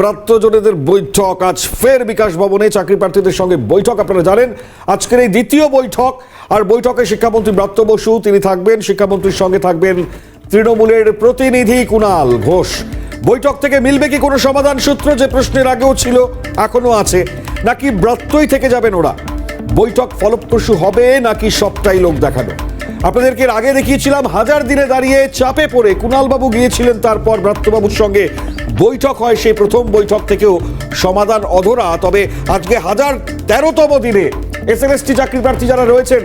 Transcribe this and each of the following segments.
ব্রাত্যজনেদের বৈঠক। আজ ফের বিকাশ ভবনে চাকরি প্রার্থীদের সঙ্গে বৈঠক, আপনারা জানেন। আজকের এই দ্বিতীয় বৈঠক, আর বৈঠকে শিক্ষামন্ত্রী ব্রাত্য বসু, তিনি থাকবেন। শিক্ষামন্ত্রীর সঙ্গে থাকবেন তৃণমূলের প্রতিনিধি কুণাল ঘোষ। বৈঠক থেকে মিলবে কি কোনো সমাধান সূত্র? যে প্রশ্নের আগেও ছিল এখনও আছে। নাকি ব্রাত্যই থেকে যাবেন ওরা? বৈঠক ফলপ্রসূ হবে নাকি সবটাই লোক দেখানো আপনাদেরকে আগে দেখিয়েছিলাম, হাজার দিনে দাঁড়িয়ে চাপে পড়ে কুণালবাবু গিয়েছিলেন, তারপর ব্রাত্যবাবুর সঙ্গে বৈঠক হয়, সেই প্রথম বৈঠক থেকেও সমাধান অধরা। তবে আজকে হাজার তেরোতম দিনে এস এল চাকরি প্রার্থী যারা রয়েছেন,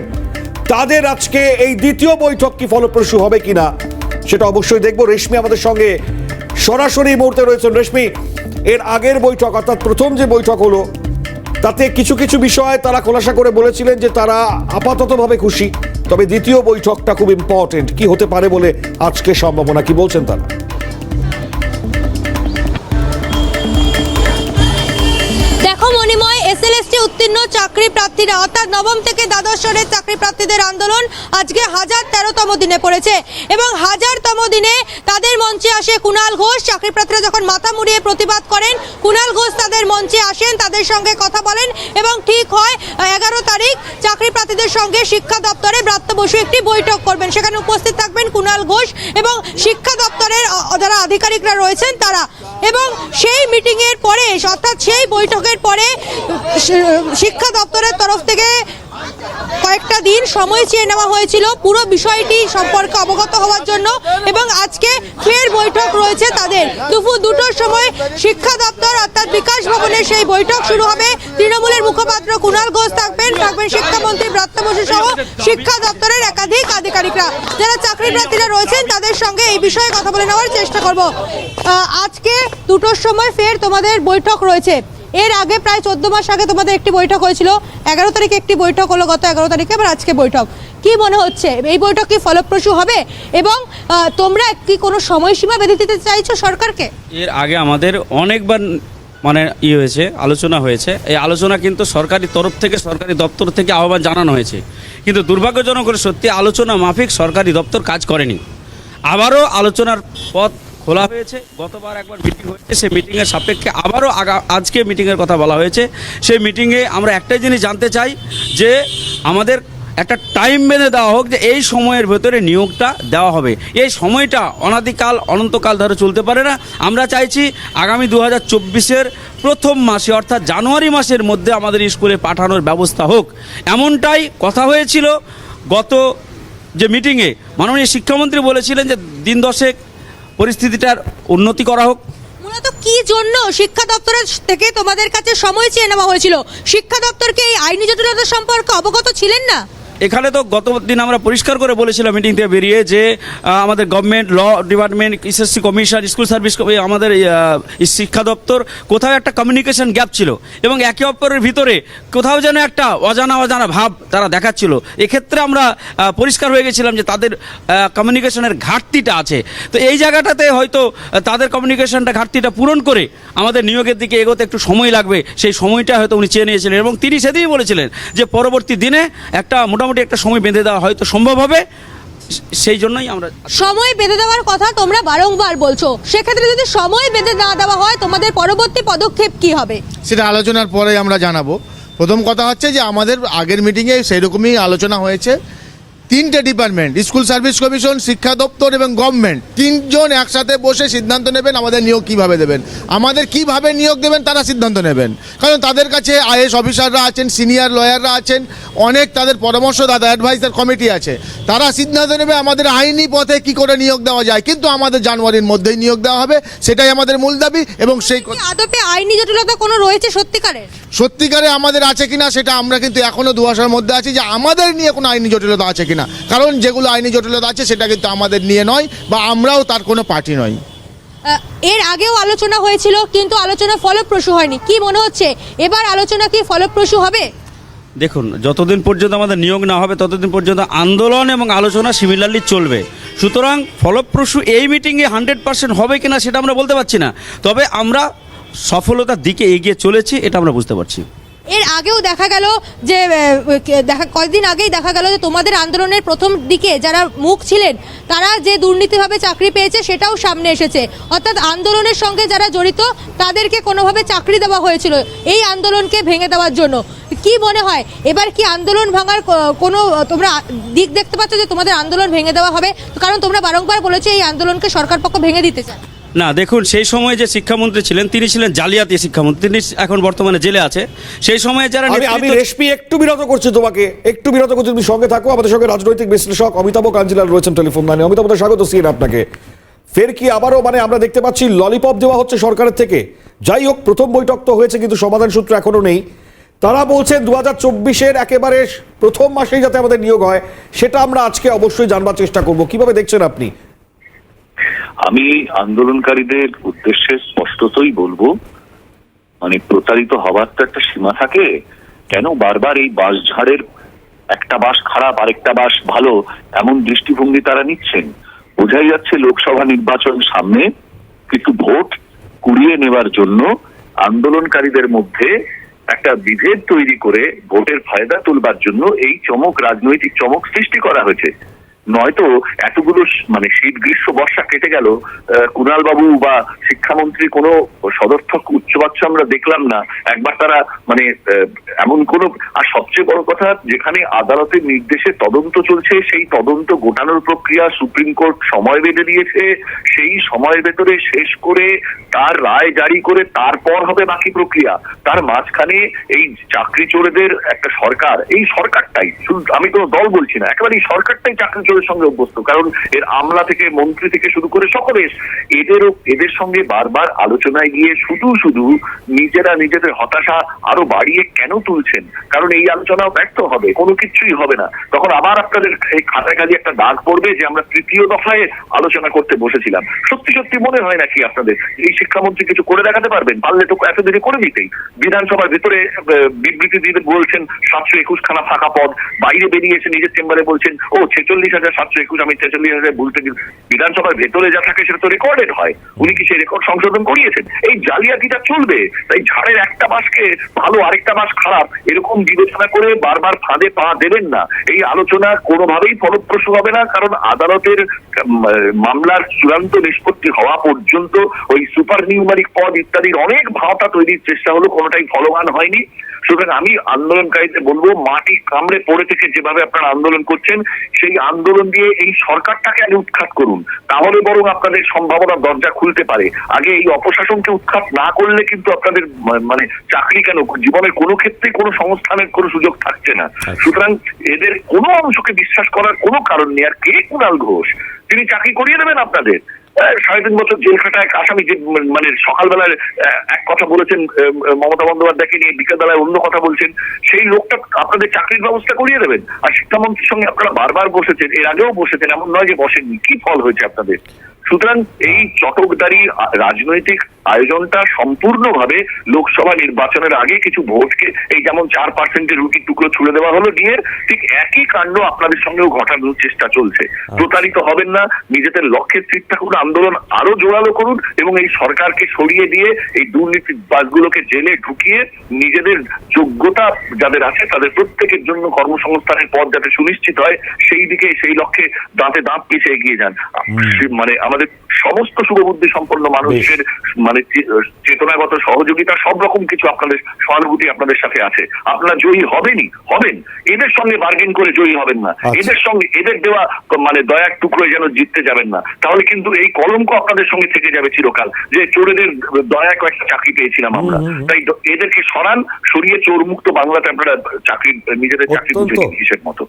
তাদের আজকে এই দ্বিতীয় বৈঠক কি ফলপ্রসূ হবে কিনা, সেটা অবশ্যই দেখব। রেশমি আমাদের সঙ্গে সরাসরি মুহূর্তে রয়েছেন। রেশমি, এর আগের বৈঠক, অর্থাৎ প্রথম যে বৈঠক হলো, তাতে কিছু কিছু বিষয় তারা খোলাসা করে বলেছিলেন যে তারা আপাততভাবে খুশি, তবে দ্বিতীয় বৈঠকটা খুব ইম্পর্টেন্ট কি হতে পারে বলে আজকে সম্ভাবনা, কি বলছেন তারা? উত্তীর্ণ চাকরি প্রার্থীরা, অর্থাৎ নবম থেকে দ্বাদশ স্তরের চাকরি প্রার্থীদের আন্দোলন আজকে হাজার তেরোতম দিনে পড়েছে। এবং হাজারতম দিনে তাদের মঞ্চে আসে কুণাল ঘোষ। চাকরি প্রার্থীরা যখন মাথা মুড়িয়ে প্রতিবাদ করেন কুণাল ঘোষ তাদের মঞ্চে আসেন, তাদের সঙ্গে কথা বলেন এবং ঠিক হয়, এগারো তারিখ চাকরি প্রার্থীদের সঙ্গে শিক্ষা দপ্তরে ব্রাত্য বসু একটি বৈঠক করবেন। সেখানে উপস্থিত থাকবেন কুণাল ঘোষ এবং শিক্ষা দপ্তরের যারা আধিকারিকরা রয়েছেন তারা। এবং সেই মিটিং এর পরে, অর্থাৎ সেই বৈঠকের পরে শিক্ষা দপ্তরের তরফ থেকে কয়েকটা দিন সময় চেয়ে নেওয়া হয়েছিল পুরো বিষয়টি সম্পর্কে অবগত হওয়ার জন্য এবং আজকে ফের বৈঠক রয়েছে তাদের। দুপুর দুটোর সময় শিক্ষা দপ্তর অর্থাৎ বিকাশ ভবনে সেই বৈঠক শুরু হবে। তৃণমূলের মুখপাত্র কুণাল ঘোষ থাকবেন। থাকবেন শিক্ষামন্ত্রী ব্রাত্য বসু সহ শিক্ষা দপ্তরের একাধিক আধিকারিকরা। যারা চাকরি প্রার্থীরা রয়েছেন, তাদের সঙ্গে এই বিষয়ে কথা বলে নেওয়ার চেষ্টা করব। আজকে দুটোর সময় ফের তোমাদের বৈঠক রয়েছে। এর আগে প্রায় চোদ্দ মাস আগে তোমাদের একটি বৈঠক হয়েছিল। এগারো তারিখে একটি বৈঠক হলো গত এগারো তারিখে আবার আজকে বৈঠক। কি মনে হচ্ছে? এই বৈঠক কি ফলপ্রসূ হবে? এবং তোমরা কি কোনো সময়সীমা বেঁধে দিতে চাইছো সরকারকে? এর আগে আমাদের অনেকবার মানে ই হয়েছে, আলোচনা হয়েছে। এই আলোচনা কিন্তু সরকারি তরফ থেকে, সরকারি দপ্তর থেকে আহ্বান জানানো হয়েছে। কিন্তু দুর্ভাগ্যজনক সত্যি আলোচনা মাফিক সরকারি দপ্তর কাজ করেনি। আবারও আলোচনার পথ খোলা হয়েছে, গতবার একবার মিটিং হয়েছে, সেই মিটিংয়ের সাপেক্ষে আবারও আজকে মিটিংয়ের কথা বলা হয়েছে। সেই মিটিংয়ে আমরা একটাই জিনিস জানতে চাই, যে আমাদের একটা টাইম বেঁধে দেওয়া হোক, যে এই সময়ের ভেতরে নিয়োগটা দেওয়া হবে। এই সময়টা অনাদিকাল, অনন্তকাল ধরে চলতে পারে না। আমরা চাইছি আগামী দু হাজার প্রথম মাসে, অর্থাৎ জানুয়ারি মাসের মধ্যে আমাদের স্কুলে পাঠানোর ব্যবস্থা হোক। এমনটাই কথা হয়েছিল গত যে মিটিংয়ে মাননীয় শিক্ষামন্ত্রী বলেছিলেন যে দিন দশেক পরিস্থিতিটার উন্নতি করা হোক। মূলত কি জন্য শিক্ষা দপ্তরের থেকে তোমাদের কাছে সময় চেয়ে নেওয়া হয়েছিল? শিক্ষা দপ্তরকে এই আইনি জটিলতা সম্পর্কে অবগত ছিলেন না? এখানে তো গত দিন আমরা পরিষ্কার করে বলেছিলাম মিটিং থেকে বেরিয়ে যে আমাদের government law department SSC commission school service আমাদের শিক্ষা দপ্তর, কোথাও একটা কমিউনিকেশন গ্যাপ ছিল। এবং একে অপরের ভিতরে কোথাও যেন একটা অজানা অজানা ভাব তারা দেখাচ্ছিল। এক্ষেত্রে আমরা পরিষ্কার হয়ে গেছিলাম যে তাদের কমিউনিকেশনের ঘাটতিটা আছে। তো এই জায়গাটাতে হয়তো তাদের কমিউনিকেশনটা ঘাটতিটা পূরণ করে আমাদের নিয়োগের দিকে এগোতে একটু সময় লাগবে। সেই সময়টা হয়তো উনি চেয়ে নিয়েছিলেন এবং তিনি সেদিনই বলেছিলেন যে পরবর্তী দিনে একটা মোটামুটি একটা সময় বেঁধে দেওয়া হয়তো সম্ভব হবে। সেই জন্যই আমরা সময় বেঁধে দেওয়ার কথা তোমরা বারংবার বলছো। সেক্ষেত্রে যদি সময় বেঁধে না দেওয়া হয় তোমাদের পরবর্তী পদক্ষেপ কি হবে? সেটা আলোচনার পরে আমরা জানাব। প্রথম কথা হচ্ছে যে আমাদের আগের মিটিংয়ে সেই রকমই আলোচনা হয়েছে। তিনটে ডিপার্টমেন্ট, স্কুল সার্ভিস কমিশন, শিক্ষা দপ্তর এবং গভর্নমেন্ট। তিনজন একসাথে বসে সিদ্ধান্ত নেবেন আমাদের নিয়োগ কীভাবে দেবেন। আমাদের কীভাবে নিয়োগ দেবেন তারা সিদ্ধান্ত নেবেন। কারণ তাদের কাছে আইএস অফিসাররা আছেন, সিনিয়র লয়াররা আছেন, অনেক তাদের পরামর্শদাতা অ্যাডভাইজার কমিটি আছে। তারা সিদ্ধান্ত নেবে আমাদের আইনি পথে কি করে নিয়োগ দেওয়া যায়। কিন্তু আমাদের জানুয়ারির মধ্যেই নিয়োগ দেওয়া হবে, সেটাই আমাদের মূল দাবি এবং সেই আদপে আইনি জটিলতা কোনো রয়েছে সত্যিকারের? সত্যিকারে আমাদের আছে কিনা সেটা আমরা কিন্তু এখনও দুয়াশার মধ্যে আছি যে আমাদের নিয়ে কোনো আইনি জটিলতা আছে কিনা। কারণ যেগুলো আইনি জটিলতা আছে সেটা কিন্তু আমাদের নিয়ে নয় বা আমরাও তার কোনো পার্টি নই। এর আগেও আলোচনা হয়েছিল কিন্তু আলোচনা ফলপ্রসূ হয়নি। কি মনে হচ্ছে? এবার আলোচনা কি ফলপ্রসূ হবে? দেখুন যতদিন পর্যন্ত আমাদের নিয়োগ না হবে ততদিন পর্যন্ত আন্দোলন এবং আলোচনা সিমিলারলি চলবে। সুতরাং ফলপ্রসূ এই মিটিংয়ে হান্ড্রেড পার্সেন্ট হবে কিনা সেটা আমরা বলতে পারছি না। তবে আমরা সফলতার দিকে এগিয়ে চলেছি, এটা আমরা বুঝতে পারছি। এর আগেও দেখা গেল যে দেখা, কয়েকদিন আগেই দেখা গেল যে তোমাদের আন্দোলনের প্রথম দিকে যারা মুখ ছিলেন, তারা যে দুর্নীতিভাবে চাকরি পেয়েছে সেটাও সামনে এসেছে। অর্থাৎ আন্দোলনের সঙ্গে যারা জড়িত, তাদেরকে কোনোভাবে চাকরি দেওয়া হয়েছিল এই আন্দোলনকে ভেঙে দেওয়ার জন্য। কি মনে হয়, এবার কি আন্দোলন ভাঙার কোনো, তোমরা দিক দেখতে পাচ্ছ যে তোমাদের আন্দোলন ভেঙে দেওয়া হবে? কারণ তোমরা বারংবার বলেছ এই আন্দোলনকে সরকার পক্ষ ভেঙে দিতে চায়। না দেখুন সেই সময় যে শিক্ষামন্ত্রী ছিলেন তিনি ছিলেন জালিয়াতি শিক্ষামন্ত্রী। তিনি এখন বর্তমানে জেলে আছে। সেই সময়ে যারা আমি রেশমি একটু বিরত করছি তোমাকে। একটু বিরত করছি তুমি সঙ্গে থাকো। আমাদের সঙ্গে রাজনৈতিক বিশ্লেষক অমিতাভ কাঞ্জিলাল রয়েছেন টেলিফোন লাইনে। অমিতাভ স্বাগত সিএন আপনাকে। ফের কি আবারও মানে আমরা দেখতে পাচ্ছি ললিপপ দেওয়া হচ্ছে সরকারের থেকে। যাই হোক প্রথম বৈঠক তো হয়েছে কিন্তু সমাধান সূত্র এখনও নেই। তারা বলছেন দু হাজার চব্বিশের একেবারে প্রথম মাসেই যাতে আমাদের নিয়োগ হয় সেটা আমরা আজকে অবশ্যই জানবার চেষ্টা করব। কীভাবে দেখছেন আপনি? আমি আন্দোলনকারীদের উদ্দেশ্যে স্পষ্টতই বলব মানে প্রতারিত হওয়ার তো একটা সীমা থাকে, কেন বারবার এই বাস ঝাড়ের একটা বাস খারাপ, আরেকটা বাস ভালো, এমন দৃষ্টিভঙ্গি তারা নিচ্ছেন? বোঝাই যাচ্ছে লোকসভা নির্বাচন সামনে কিন্তু ভোট কুড়িয়ে নেবার জন্য আন্দোলনকারীদের মধ্যে একটা বিভেদ তৈরি করে ভোটের ফায়দা তুলবার জন্য এই চমক, রাজনৈতিক চমক সৃষ্টি করা হয়েছে। নয়তো এতগুলো মানে শীত, গ্রীষ্ম, বর্ষা কেটে গেল কুণাল বাবু বা শিক্ষামন্ত্রী কোনো সদর্থক, উচ্চবাচ্য আমরা দেখলাম না। একবার তারা মানে এমন কোনো, আর সবচেয়ে বড় কথা, যেখানে আদালতের নির্দেশে তদন্ত চলছে, সেই তদন্ত গোটানোর প্রক্রিয়া সুপ্রিম কোর্ট সময় বেঁধে দিয়েছে। সেই সময়ের ভেতরে শেষ করে তার রায় জারি করে তারপর হবে বাকি প্রক্রিয়া। তার মাঝখানে এই চাকরি চোরেদের একটা সরকার, এই সরকারটাই আমি কোনো দল বলছি না, একেবারে এই সরকারটাই চাকরি চোরের সঙ্গে অভ্যস্ত। কারণ এর আমলা থেকে, মন্ত্রী থেকে শুরু করে সকলে এদেরও, এদের সঙ্গে বারবার আলোচনায় গিয়ে শুধু শুধু নিজেরা নিজেদের হতাশা আরও বাড়িয়ে কেন তুলছেন? কারণ এই আলোচনাও ব্যর্থ হবে, কোনো কিছুই হবে না। তখন আবার আপনাদের এই খাতায় খালি একটা দাগ পড়বে যে আমরা তৃতীয় দফায় আলোচনা করতে বসেছিলাম। সত্যি সত্যি মনে হয় নাকি আপনাদের? এই শিক্ষামন্ত্রী কিছু করে দেখাতে পারবেন? পারলে তো এত দেরি করে দিতেই। বিধানসভার ভিতরে বিবৃতি দিয়ে বলছেন, সাতশো একুশ খানা ফাঁকা পদ বাইরে বেরিয়ে এসে নিজের চেম্বারে বলছেন, ও ছেচল্লিশ হাজার সাতশো একুশ আমি হাজার বিধানসভার ভেতরে যা থাকে সেটা তো রেকর্ডেড হয়। উনি কি সেই রেকর্ড সংশোধন করিয়েছেন? এই জালিয়াতিটা চলবে, তাই ঝাড়ের একটা ভালো আরেকটা খারাপ এরকম বিবেচনা করে বারবার ফাঁদে পা দেবেন না। এই আলোচনা কোনোভাবেই ফলপ্রসূ হবে না, কারণ আদালতের মামলার চূড়ান্ত নিষ্পত্তি হওয়া পর্যন্ত ওই সুপার নিউমারিক পদ ইত্যাদির অনেক ভাওতা তৈরির চেষ্টা হলো, কোনোটাই ফলবান হয়নি। সুতরাং আমি আন্দোলনকারীদের বলব মাটি কামড়ে পড়ে থেকে যেভাবে আপনারা আন্দোলন করছেন সেই আন্দোলন দিয়ে এই সরকারটাকে আগে উৎখাত করুন। তাহলে বরং আপনাদের সম্ভাবনা দরজা খুলতে পারে। আগে এই অপশাসনকে উৎখাত না করলে কিন্তু আপনাদের মানে চাকরি কেন? জীবনের কোনো ক্ষেত্রে কোনো সংস্থানের কোনো সুযোগ থাকছে না। সুতরাং এদের কোনো অংশকে বিশ্বাস করার কোনো কারণ নেই। আর কে কুণাল ঘোষ? তিনি চাকরি করিয়ে দেবেন আপনাদের। সাড়ে তিন বছর জেল খাটা এক আসামি যে মানে সকালবেলায় এক কথা বলেছেন মমতা বন্দ্যোপাধ্যায়কে নিয়ে বিকেলবেলায় অন্য কথা বলছেন, সেই লোকটা আপনাদের চাকরির ব্যবস্থা করিয়ে দেবেন? আর শিক্ষামন্ত্রীর সঙ্গে আপনারা বারবার বসেছেন, এর আগেও বসেছেন, এমন নয় যে বসেননি। কি ফল হয়েছে আপনাদের? সুতরাং এই চটকদারি রাজনৈতিক আয়োজনটা সম্পূর্ণভাবে লোকসভা নির্বাচনের আগে কিছু ভোটকে এই যেমন চার পার্সেন্টের রুটির টুকরো ছুড়ে দেওয়া হলো দিয়ে ঠিক একই কাণ্ড আপনাদের সঙ্গেও ঘটানোর চেষ্টা চলছে। প্রতারিত হবেন না নিজেদের লক্ষ্যে স্থির থাকুন আন্দোলন আরও জোরালো করুন এবং এই সরকারকে সরিয়ে দিয়ে এই দুর্নীতি বাসগুলোকে জেলে ঢুকিয়ে নিজেদের যোগ্যতা যাদের আছে তাদের প্রত্যেকের জন্য কর্মসংস্থানের পথ যাতে সুনিশ্চিত হয় সেই দিকে সেই লক্ষ্যে দাঁতে দাঁত পিছিয়ে এগিয়ে যান। মানে আমাদের সমস্ত শুভবুদ্ধি সম্পন্ন মানুষের মানে চেতনাগত সহযোগিতা সব রকম কিছু আপনাদের সহানুভূতি আপনাদের সাথে আছে। আপনারা জয়ী হবেনই হবেন। এদের সঙ্গে বার্গেন করে জয়ী হবেন না। আচ্ছা। এদের সঙ্গে এদের দেওয়া মানে দয়ার টুকরোয় যেন জিততে যাবেন না। তাহলে কিন্তু এই কলঙ্ক আপনাদের সঙ্গে থেকে যাবে চিরকাল। যে চোরেদের দয়া কয়েকটা চাকরি পেয়েছিলাম আমরা। তাই এদেরকে সরান সরিয়ে চোর মুক্ত বাংলাতে আপনারা চাকরি নিজেদের চাকরি কিসের মতো।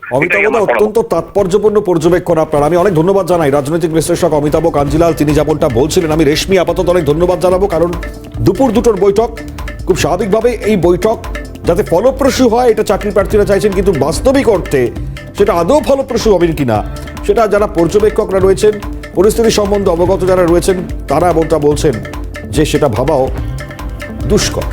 অত্যন্ত তাৎপর্যপূর্ণ পর্যবেক্ষণ আপনার। আমি অনেক ধন্যবাদ জানাই। রাজনৈতিক বিশ্লেষক অমিতাভ কাঞ্জিলাল তিনি যেমনটা বলছিলেন আমি রেশমি আপাতত অনেক ধন্যবাদ জানাব, কারণ দুপুর দুটোর বৈঠক, খুব স্বাভাবিকভাবে এই বৈঠক যাতে ফলপ্রসূ হয়, এটা চাকরি প্রার্থীরা চাইছেন, কিন্তু বাস্তবিক অর্থে সেটা আদৌ ফলপ্রসূ হবেন কি না সেটা যারা পর্যবেক্ষকরা রয়েছেন, পরিস্থিতি সম্বন্ধে অবগত যারা রয়েছেন, তারা এমনটা বলছেন যে সেটা ভাবাও দুষ্কর।